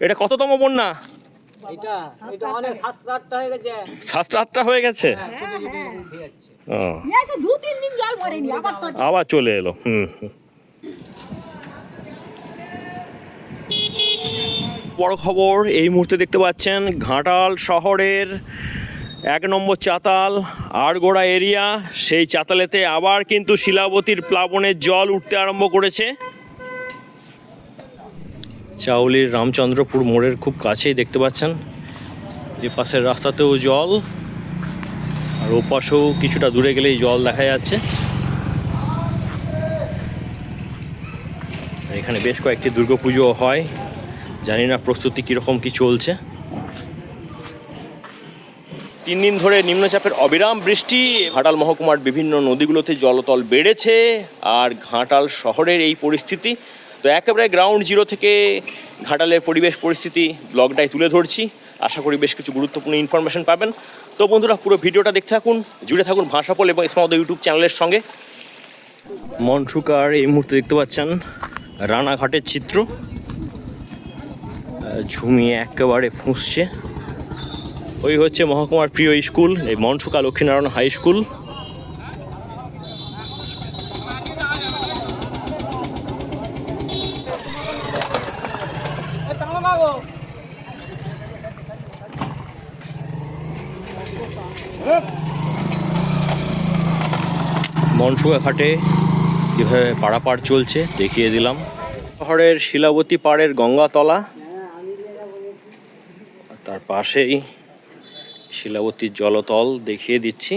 এটা কততম বন্যা? এটা এটা সাতটা আটটা হয়ে গেছে। সাতটা আটটা হয়ে হ্যাঁ, আবার চলে এলো হুম। হুম। বড় খবর এই মুহূর্তে দেখতে পাচ্ছেন ঘাটাল শহরের এক নম্বর চাতাল আড়গোড়া এরিয়া সেই চাতালেতে আবার কিন্তু শিলাবতীর প্লাবনের জল উঠতে আরম্ভ করেছে। চাউলির রামচন্দ্রপুর মোড়ের খুব কাছেই দেখতে পাচ্ছেন। এ পাশের রাস্তাতেও জল, আর ওপাশেও কিছুটা দূরে গেলেই জল দেখা যাচ্ছে। এখানে বেশ কয়েকটি দুর্গাপুজো হয়। জানি না প্রস্তুতি কীরকম কি চলছে। তিন দিন ধরে নিম্নচাপের অবিরাম বৃষ্টি, ঘাটাল মহকুমার বিভিন্ন নদীগুলোতে জলতল বেড়েছে, আর ঘাটাল শহরের এই পরিস্থিতি তো একেবারে গ্রাউন্ড জিরো থেকে ঘাটালের পরিবেশ পরিস্থিতি ব্লগটাই তুলে ধরছি। আশা করি বেশ কিছু গুরুত্বপূর্ণ ইনফরমেশন পাবেন। তো বন্ধুরা, পুরো ভিডিওটা দেখতে থাকুন, জুড়ে থাকুন ভাষাপল এবং ইসমাউদ ইউটিউব চ্যানেলের সঙ্গে। মনসুকার এই মুহূর্তে দেখতে পাচ্ছেন রানাঘাটের চিত্র। ঝুমিয়ে একেবারে ফুঁসছে। ওই হচ্ছে মহকুমার প্রিয় স্কুল, এই মনসুকা লক্ষ্মীনারায়ণ হাই স্কুল। মনসুকা ঘাটে কীভাবে পাড়াপাড় চলছে দেখিয়ে দিলাম। শহরের শিলাবতী পাড়ের গঙ্গাতলা তার পাশেই শিলাবতীর জলতল দেখিয়ে দিচ্ছি।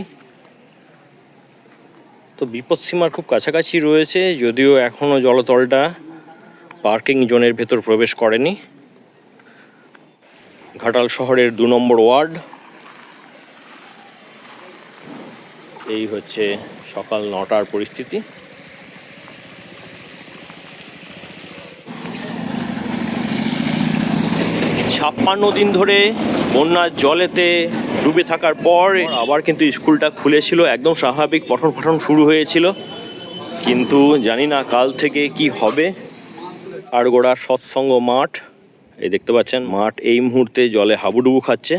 তো বিপদসীমার খুব কাছাকাছি রয়েছে, যদিও এখনও জলতলটা পার্কিং জোনের ভেতর প্রবেশ করেনি। ঘাটাল শহরের দু নম্বর ওয়ার্ড। এই হচ্ছে সকাল নটার পরিস্থিতি। ছাপ্পান্ন দিন ধরে বন্যার জলেতে ডুবে থাকার পর আবার কিন্তু স্কুলটা খুলেছিল, একদম স্বাভাবিক পঠন পঠন শুরু হয়েছিল। কিন্তু জানি না কাল থেকে কি হবে। আড়গোড়ার সৎসঙ্গ মাঠ এই দেখতে পাচ্ছেন মাঠ এই মুহূর্তে জলে হাবুডুবু খাচ্ছে।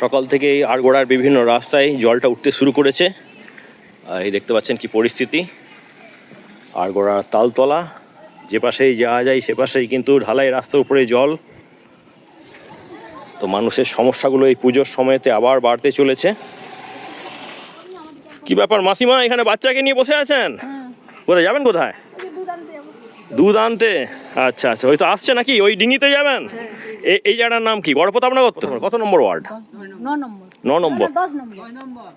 সকাল থেকেই আড়গোড়ার বিভিন্ন রাস্তায় জলটা উঠতে শুরু করেছে। আর এই দেখতে পাচ্ছেন কি পরিস্থিতি। আড়গোড়ার তালতলা যে পাশেই যাওয়া যায় সে পাশেই কিন্তু ঢালাই রাস্তার উপরে জল। তো মানুষের সমস্যাগুলো এই পুজোর সময়তে আবার বাড়তে চলেছে। কি ব্যাপার মাসিমা এখানে বাচ্চাকে নিয়ে বসে আছেন? কোথায় যাবেন কোথায়? দুধ আনতে? আচ্ছা আচ্ছা। ওই তো আসছে নাকি? ওই ডিঙিতে যাবেন? এই জায়গাটার নাম কি? গড়প্রতাপনগর তো কত নম্বর ওয়ার্ড? ন নম্বর।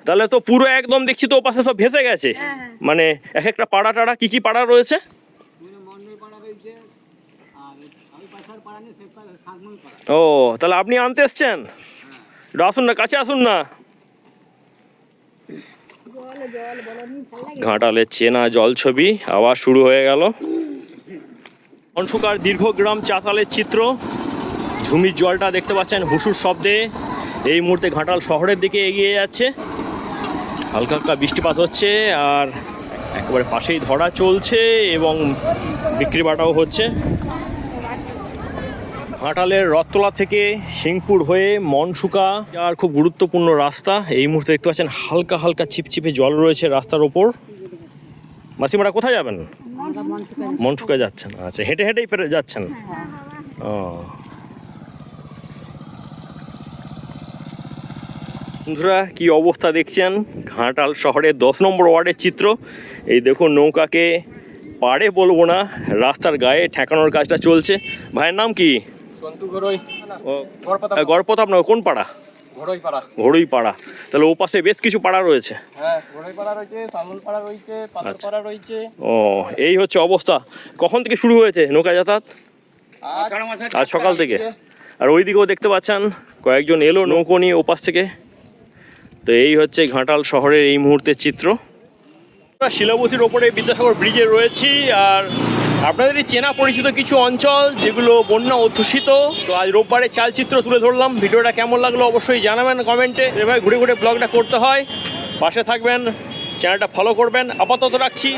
তাহলে তো পুরো একদম দেখছি তো ওপাশে সব ভেসে গেছে। হ্যাঁ, হ্যাঁ। মানে এক একটা পাড়া টাড়া কি কি পাড়া রয়েছে? ও তাহলে আপনি আনতে এসছেন? একটু আসুন না কাছে আসুন না। ঘাটালের চেনা জল ছবি আবার শুরু হয়ে গেল। অংশকার দীর্ঘগ্রাম চাতালের চিত্র। ঝুমির জলটা দেখতে পাচ্ছেন হুসুর শব্দে। এই মুহূর্তে ঘাটাল শহরের দিকে এগিয়ে যাচ্ছে। হালকা হালকা বৃষ্টিপাত হচ্ছে আর একেবারে পাশেই ধরা চলছে এবং বিক্রি বাটাও হচ্ছে। ঘাটালের রথতলা থেকে সিংপুর হয়ে মনসুকা যাওয়ার খুব গুরুত্বপূর্ণ রাস্তা। এই মুহূর্তে দেখতে পাচ্ছেন হালকা হালকা চিপচিপে জল রয়েছে রাস্তার ওপর। মাসিমারা কোথায় যাবেন? মনসুকা যাচ্ছেন আচ্ছা হেঁটে হেঁটেই পেরে যাচ্ছেন? ও। বন্ধুরা কি অবস্থা দেখছেন? ঘাটাল শহরের দশ নম্বর ওয়ার্ডের চিত্র। এই দেখুন নৌকাকে পাড়ে বলব না রাস্তার গায়ে ঠেকানোর কাজটা চলছে। ভাইয়ের নাম কি? গড়পতাপ নয় কোন পাড়া? ঘড়ুই পাড়া তাহলে ও পাশে বেশ কিছু পাড়া রয়েছে। হ্যাঁ আচ্ছা। রয়েছে। ও এই হচ্ছে অবস্থা। কখন থেকে শুরু হয়েছে নৌকা যাতায়াত? আজ সকাল থেকে। আর ওই দিকেও দেখতে পাচ্ছেন কয়েকজন এলো নৌকো নিয়ে ওপাশ থেকে। তো এই হচ্ছে ঘাটাল শহরের এই মুহূর্তের চিত্র। শিলাবতীর ওপরে বিদ্যাসাগর ব্রিজে রয়েছি আর আপনাদের এই চেনা পরিচিত কিছু অঞ্চল যেগুলো বন্যা অধ্যুষিত, তো আজ রোববারে চালচিত্র তুলে ধরলাম। ভিডিওটা কেমন লাগল অবশ্যই জানাবেন কমেন্টে। এভাবে ঘুরে ঘুরে ব্লগটা করতে হয়। পাশে থাকবেন, চ্যানেলটা ফলো করবেন। আপাতত রাখছি।